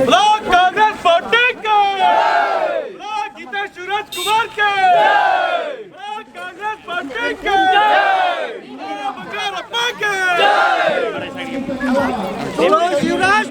Block Congress ಪಾರ್ಟಿಗೆ block Geetha Shivaraj Kumar ಕೆ! Block Congress ಪಾರ್ಟಿಗೆ ಬಂಗಾರಪ್ಪ ಕೆ! ಶಿವರಾಜ್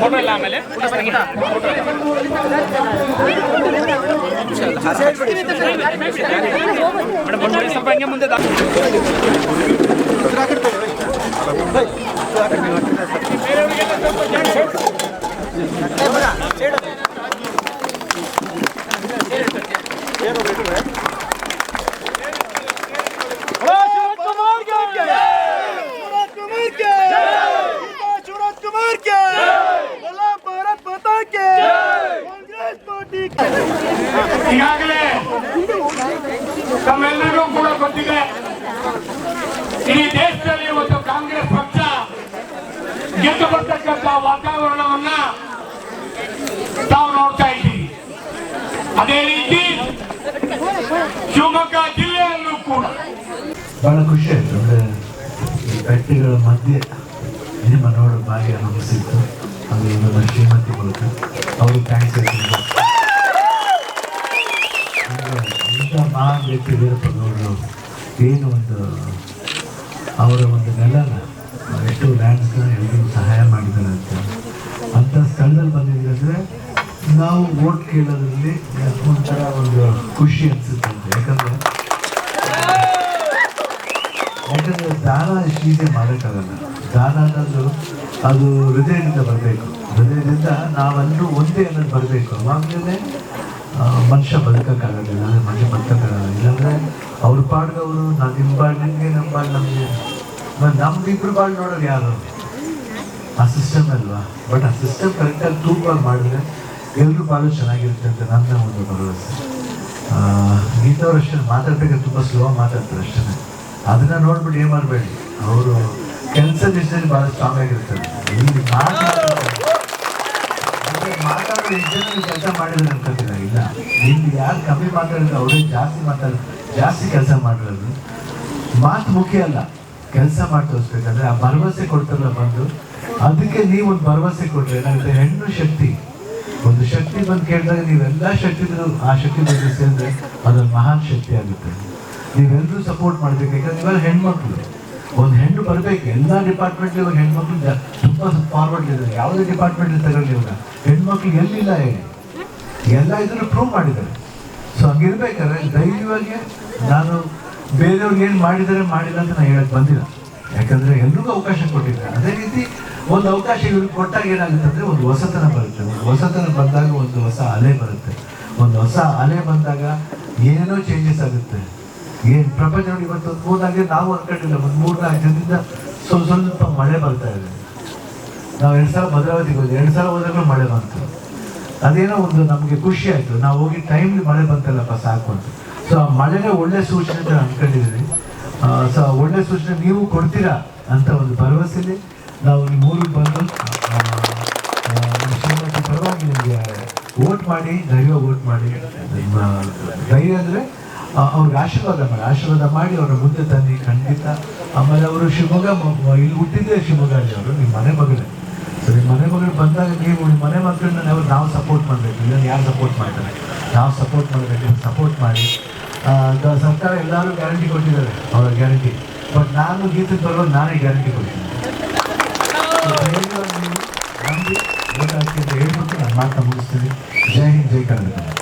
ಫೋಟೋ ಆಮೇಲೆ ಸ್ವಲ್ಪ ಹಂಗೆ ಮುಂದೆ ಕಿರೀಟಕ್ಕೆ ಕಾಂಗ್ರೆಸ್ ಪಾರ್ಟಿ ಈಗಾಗಲೇ ತಮ್ಮೆಲ್ಲರಿಗೂ ಕೂಡ ಗೊತ್ತಿದೆ ಈ ದೇಶದಲ್ಲಿ ಇವತ್ತು ಕಾಂಗ್ರೆಸ್ ಪಕ್ಷ ಗೆದ್ದು ಬರ್ತಕ್ಕಂಥ ವಾತಾವರಣವನ್ನ ತಾವು ನೋಡ್ತಾ ಇದ್ದೀವಿ. ಅದೇ ರೀತಿ ಶಿವಮೊಗ್ಗ ಜಿಲ್ಲೆಯಲ್ಲೂ ಕೂಡ ಬಹಳ ಖುಷಿ ಆಯ್ತು. ಈ ಗಟ್ಟಿಗಳ ಮಧ್ಯೆ ನಿಮ್ಮ ನೋಡೋ ಭಾಗ್ಯ ನಮಗೆ ಅದು ನಮ್ಮ ಶ್ರೀಮತಿ ಮೂಲಕ ಅವ್ರಿಗೆ ಥ್ಯಾಂಕ್ಸ್ ಹೇಳ್ತೀನಿ ಇಂಥ ಮಹಾನ್ ವ್ಯಕ್ತಿ ವೀರಪ್ಪನವರು ಏನು ಒಂದು ಅವರ ಒಂದು ನೆಲ ಎಷ್ಟು ಲ್ಯಾಂಡ್ಸ್ನ ಎಲ್ಲರೂ ಸಹಾಯ ಮಾಡಿದ್ದಾರೆ ಅಂತ. ಅಂಥ ಸ್ಥಳದಲ್ಲಿ ಬಂದಿದ್ದೀವಿ ಅಂದರೆ ನಾವು ಓಟ್ ಕೇಳೋದ್ರಲ್ಲಿ ಒಂಥರ ಒಂದು ಖುಷಿ ಅನಿಸುತ್ತೆ ಅಂತ. ಯಾಕಂದರೆ ಯಾಕಂದ್ರೆ ದಾನ ಇಷ್ಟೀಗೆ ಮಾಡೋಕ್ಕಾಗಲ್ಲ. ದಾನ ಅನ್ನೋದು ಅದು ಹೃದಯದಿಂದ ಬರಬೇಕು. ಹೃದಯದಿಂದ ನಾವೆಲ್ಲರೂ ಒಂದೇ ಅನ್ನೋದು ಬರಬೇಕು. ಅವಾಗಲೇ ಮನುಷ್ಯ ಬದುಕೋಕ್ಕಾಗೋದಿಲ್ಲ, ಮನುಷ್ಯ ಬದುಕೋಕ್ಕಾಗಲ್ಲ. ಇಲ್ಲಾಂದರೆ ಅವ್ರ ಪಾಡ್ಗೆ ಅವರು ನಾನು ನಿಮ್ಮ ಪಾಡ್, ನಿಮಗೆ ನಮ್ಮ ಪಾಡ್, ನಮಗೆ. ನಮ್ದಿಬ್ರು ಬಾಳ್ ನೋಡೋರು ಯಾರು? ಆ ಸಿಸ್ಟಮ್ ಅಲ್ವಾ? ಬಟ್ ಆ ಸಿಸ್ಟಮ್ ಕರೆಕ್ಟಾಗಿ ತೂಕವಾಗಿ ಮಾಡಿದ್ರೆ ಎಲ್ಲರೂ ಭಾಳ ಚೆನ್ನಾಗಿರುತ್ತೆ ಅಂತ ನನ್ನ ಒಂದು ಭರವಸೆ. ಗೀತವ್ರು ಅಷ್ಟೇ, ಮಾತಾಡ್ಬೇಕಾದ್ರೆ ತುಂಬ ಸ್ಲೋ ಮಾತಾಡ್ತಾರೆ ಅಷ್ಟೇ. ಅದನ್ನು ನೋಡ್ಬಿಟ್ಟು ಏನು ಮಾಡಬೇಡಿ? ಅವರು ಕೆಲಸ ದಿಶದಲ್ಲಿ ಭಾಳ ಸ್ಟ್ರಾಂಗ್ ಆಗಿರ್ತದೆ ಇಲ್ಲಿ ಮಾತಾಡೋ ಕೆಲಸ ಮಾಡಿದ್ರೆ ಅನ್ಕೋತಿಲ್ಲ ಇಲ್ಲ. ಇಲ್ಲಿ ಯಾರು ಕಮ್ಮಿ ಮಾತಾಡಿದ್ರೆ ಅವರೇ ಜಾಸ್ತಿ ಮಾತಾಡ ಜಾಸ್ತಿ ಕೆಲಸ ಮಾಡಿರೋದು. ಮಾತು ಮುಖ್ಯ ಅಲ್ಲ. ಕೆಲಸ ಮಾಡಿ ತೋರಿಸ್ಬೇಕಂದ್ರೆ ಆ ಭರವಸೆ ಕೊಡ್ತಾರಲ್ಲ ಬಂದು. ಅದಕ್ಕೆ ನೀವು ಒಂದು ಭರವಸೆ ಕೊಟ್ಟರೆ ಏನಾಗುತ್ತೆ? ಹೆಣ್ಣು ಶಕ್ತಿ. ಒಂದು ಶಕ್ತಿ ಬಂದು ಕೇಳಿದಾಗ ನೀವೆಲ್ಲ ಶಕ್ತಿಗಳು ಆ ಶಕ್ತಿ ಬಗ್ಗೆ ಸೇರಿದ್ರೆ ಅದೊಂದು ಮಹಾನ್ ಶಕ್ತಿ ಆಗುತ್ತೆ. ನೀವೆಲ್ಲರೂ ಸಪೋರ್ಟ್ ಮಾಡಬೇಕು. ಯಾಕಂದ್ರೆ ಇವಾಗ ಹೆಣ್ಮಕ್ಳು. ಒಂದು ಹೆಣ್ಣು ಬರಬೇಕು. ಎಲ್ಲ ಡಿಪಾರ್ಟ್ಮೆಂಟ್ ಇವಾಗ ಹೆಣ್ಮಕ್ಳು ತುಂಬ ಫಾರ್ವರ್ಡ್ ಇದ್ದಾರೆ. ಯಾವುದೇ ಡಿಪಾರ್ಟ್ಮೆಂಟ್ ತಗೊಳ್ಳಿ ಇವಾಗ ಹೆಣ್ಮಕ್ಳು ಎಲ್ಲಿಲ್ಲ ಹೇಳಿ. ಎಲ್ಲ ಇದನ್ನು ಪ್ರೂವ್ ಮಾಡಿದ್ದಾರೆ. ಸೊ ಹಂಗಿರ್ಬೇಕಾದ್ರೆ ಧೈರ್ಯವಾಗಿ ನಾನು ಬೇರೆಯವ್ರಿಗೆ ಏನು ಮಾಡಿದ್ದಾರೆ, ಮಾಡಿಲ್ಲ ಅಂತ ನಾನು ಹೇಳಕ್ ಬಂದಿಲ್ಲ. ಯಾಕಂದ್ರೆ ಎಲ್ರಿಗೂ ಅವಕಾಶ ಕೊಟ್ಟಿದ್ದಾರೆ. ಅದೇ ರೀತಿ ಒಂದು ಅವಕಾಶ ಇವ್ರಿಗೆ ಕೊಟ್ಟಾಗ ಏನಾಗುತ್ತೆ ಅಂದ್ರೆ ಒಂದು ಹೊಸತನ ಬರುತ್ತೆ. ಒಂದು ಹೊಸತನ ಬಂದಾಗ ಒಂದು ಹೊಸ ಅಲೆ ಬರುತ್ತೆ. ಒಂದು ಹೊಸ ಅಲೆ ಬಂದಾಗ ಏನೋ ಚೇಂಜಸ್ ಆಗುತ್ತೆ. ಏನ್ ಪ್ರಪಂಚ ನೋಡಿ ಇವತ್ತು ಮೂರ್ನಾಲ್ಕು ನಾವು ಅನ್ಕೊಂಡಿಲ್ಲ. ಒಂದು ಮೂರ್ನಾಲ್ಕು ಜನದಿಂದ ಸ್ವಲ್ಪ ಸ್ವಲ್ಪ ಮಳೆ ಬರ್ತಾ ಇದೆ. ನಾವು ಎರಡು ಸಾವಿರ ಭದ್ರಾವತಿಗೆ ಹೋದ್ವಿ. ಎರಡು ಸಾವಿರ ಹೋದಾಗಲೂ ಮಳೆ ಬಂತು. ಅದೇನೋ ಒಂದು ನಮಗೆ ಖುಷಿ ಆಯ್ತು. ನಾವು ಹೋಗಿ ಟೈಮ್ ಮಳೆ ಬಂತಲ್ಲಪ್ಪ, ಸಾಕು ಅಂತ. ಸೊ ಆ ಮಳೆನೇ ಒಳ್ಳೆ ಸೂಚನೆ ಅಂತ ಅನ್ಕೊಂಡಿದ್ದೀವಿ ಸೊ ಒಳ್ಳೆ ಸೂಚನೆ ನೀವು ಕೊಡ್ತೀರಾ ಅಂತ ಒಂದು ಭರವಸೆಲಿ ನಾವು ನಿಮ್ಮ ಊರಿಗೆ ಬಂದು ಪರವಾಗಿ ನಿಮಗೆ. ವೋಟ್ ಮಾಡಿ, ಧೈರ್ಯ ವೋಟ್ ಮಾಡಿ. ಧೈರ್ಯ ಅಂದರೆ ಅವ್ರಿಗೆ ಆಶೀರ್ವಾದ ಮಾಡಿ ಆಶೀರ್ವಾದ ಮಾಡಿ ಅವರ ಮುಂದೆ ತನ್ನಿ ಖಂಡಿತ. ಆಮೇಲೆ ಅವರು ಶಿವಮೊಗ್ಗ ಇಲ್ಲಿ ಹುಟ್ಟಿದ್ದೇ ಶಿವಮೊಗ್ಗಲ್ಲಿ ಅವರು, ನಿಮ್ಮ ಮನೆ ಮಗಳೇ. ಸೊ ನಿಮ್ಮ ಮನೆ ಮಗಳು ಬಂದಾಗ ನೀವು ನಿಮ್ಮ ಮನೆ ಮಕ್ಕಳನ್ನ ನಾವು ನಾವು ಸಪೋರ್ಟ್ ಮಾಡಬೇಕು? ಇಲ್ಲ ಯಾರು ಸಪೋರ್ಟ್ ಮಾಡ್ತಾರೆ? ನಾವು ಸಪೋರ್ಟ್ ಮಾಡಬೇಕು ಸಪೋರ್ಟ್ ಮಾಡಿ. ಸರ್ಕಾರ ಎಲ್ಲರೂ ಗ್ಯಾರಂಟಿ ಕೊಟ್ಟಿದ್ದಾರೆ, ಅವರ ಗ್ಯಾರಂಟಿ ಬಟ್ ನಾನು ಗೀತೆ ಬರೋದು ನಾನೇ ಗ್ಯಾರಂಟಿ ಕೊಡ್ತೀನಿ. ಹೇಳ್ಬೇಕು ನಾನು ಮಾತಾ ಮುಗಿಸ್ತೀನಿ. ಜೈ ಹಿಂದ್, ಜೈ ಕರ್ನಾಟಕ.